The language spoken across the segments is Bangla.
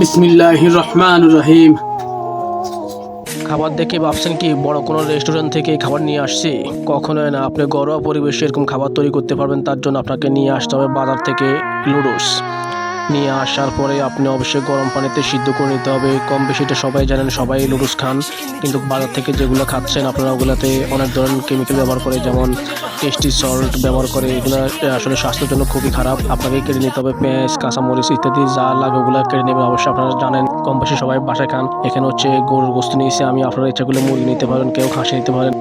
বিসমিল্লাহ রহমান রহিম। খাবার দেখে ভাবছেন কি, বড় কোনো রেস্টুরেন্ট থেকে খাবার নিয়ে আসছি? কখনোই না, আপনি ঘরোয়া পরিবেশে এরকম খাবার তৈরি করতে পারবেন, তার জন্য আপনাকে নিয়ে আসতে হবে বাজার থেকে লুডুস নিয়ে আসার পরে আপনি অবশ্যই গরম পানিতে সিদ্ধ করে নিতে হবে। কম বেশি এটা সবাই জানেন, সবাই লুডুস খান। কিন্তু বাজার থেকে যেগুলো খাচ্ছেন আপনারা ওগুলোতে অনেক ধরনের কেমিক্যাল ব্যবহার করে, যেমন টেস্টি সল্ট ব্যবহার করে, এগুলো আসলে স্বাস্থ্যের জন্য খুবই খারাপ। আপনাকে কেটে নিতে হবে পেঁয়াজ, কাঁচামরিচ ইত্যাদি যা লাগে ওগুলো কেটে নেবেন। অবশ্যই আপনারা জানেন, কম বেশি সবাই বাসায় খান। এখানে হচ্ছে গরুর গোস্ত নিয়েছি আমি, আপনারা ইচ্ছা করলে মুরগি নিতে পারেন, কেউ খাসি নিতে পারেন।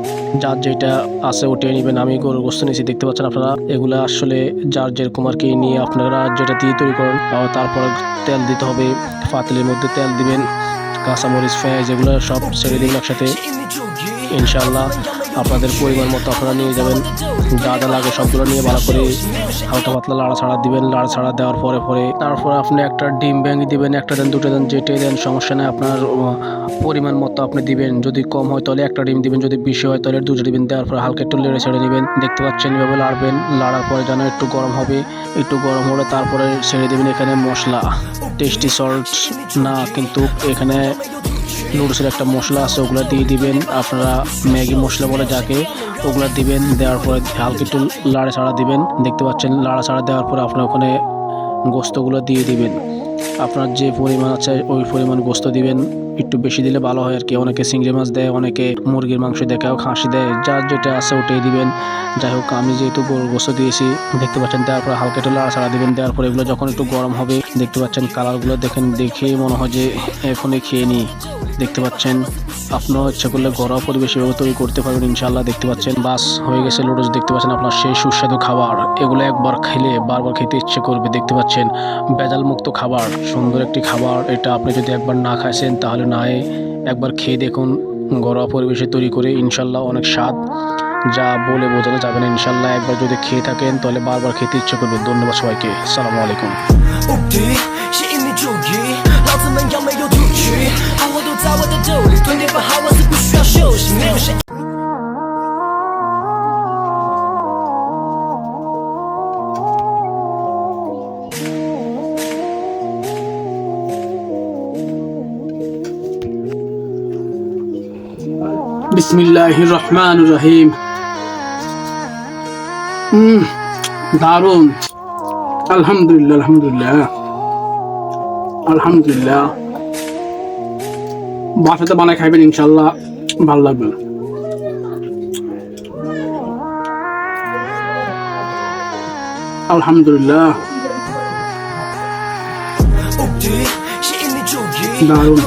যার যেটা আছে ওটাই নেবেন। আমি গরুর গোস্ত নিয়েছি, দেখতে পাচ্ছেন আপনারা? এগুলো আসলে যার যেরকম আর কি, নিয়ে আপনারা যেটা দিয়ে তৈরি করেন তারপর তেল দিতে হবে, পাতিলের মধ্যে তেল দিবেন, কাঁচামরিচ, পেঁয়াজ, এগুলো সব ছেড়ে দিন একসাথে ইনশাল্লাহ আপনাদের পরিমাণ মতো আপনারা নিয়ে যাবেন। যা যা লাগে সবগুলো নিয়ে ভালো করে হালকা পাতলা লাড়া ছাড়া দিবেন, লাড়া ছাড়া দেওয়ার পরে পরে তারপর আপনি একটা ডিম ভেঙে দিবেন, একটা দেন, দুটো দেন যেটাই দেন, সমস্যা নেই, আপনার পরিমাণ মতো আপনি দিবেন। যদি কম হয় তাহলে একটা ডিম দিবেন, যদি বেশি হয় তাহলে দুটো দিবেন দেওয়ার পর হালকা একটু লেড়ে ছেড়ে নেবেন। দেখতে পাচ্ছেন এভাবে লাড়বেন, লাড়ার পরে যেন একটু গরম হবে, একটু গরম হলে তারপরে ছেড়ে দেবেন এখানে মশলা। টেস্টি সল্ট না, কিন্তু এখানে নুডলসের একটা মশলা আছে, ওগুলো দিয়ে দিবেন। আপনারা ম্যাগি মশলা বলে যাকে, ওগুলো দিবেন, দেওয়ার পরে হালকা একটু লাড়া ছাড়া দিবেন। দেখতে পাচ্ছেন, লাড়া ছাড়া দেওয়ার পরে আপনার ওখানে গোস্তগুলো দিয়ে দিবেন। আপনার যে পরিমাণ আছে, ওই পরিমাণ গোস্ত দিবেন। একটু বেশি দিলে ভালো হয় আর কি অনেকে চিংড়ি মাছ দেয়, অনেকে মুরগির মাংস দেয়, কেউ খাসি দেয়, যার যেটা আছে ওটাই দিবেন। যাই হোক, আমি যেহেতু গরুর গোস্ত দিয়েছি, দেখতে পাচ্ছেন দেওয়ার পরে হালকা একটু লাড়া ছাড়া দিবেন। দেওয়ার পরে এগুলো যখন একটু গরম হবে, দেখতে পাচ্ছেন কালারগুলো দেখেন, দেখে মনে হয় যে এখনই খেয়ে নিই। দেখতে পাচ্ছেন। আপনার ইচ্ছা করলে ঘরোয়া পরিবেশে তৈরি করতে পারবেন ইনশাল্লাহ দেখতে পাচ্ছেন। বাস হয়ে গেছে লুডুস দেখতে পাচ্ছেন আপনার, সেই সুস্বাদু খাবার। এগুলো একবার খেলে বারবার খেতে ইচ্ছে করবে, দেখতে পাচ্ছেন। ভেজাল মুক্ত খাবার, সুন্দর একটি খাবার, এটা আপনি যদি একবার না খাইছেন, তাহলে না একবার খেয়ে দেখুন। ঘরোয়া পরিবেশে তৈরি করে ইনশাল্লাহ অনেক স্বাদ। যা বলে বোঝানো যাবে না ইনশাল্লাহ একবার যদি খেয়ে থাকেন, তাহলে বারবার খেতে ইচ্ছে করবে। ধন্যবাদ সবাইকে। সালামু আলাইকুম। بسم الله الرحمن الرحيم. دارون. الحمد لله الحمد لله الحمد لله بعد هذا بانك هاي إن شاء الله. بالله الحمد لله دارون.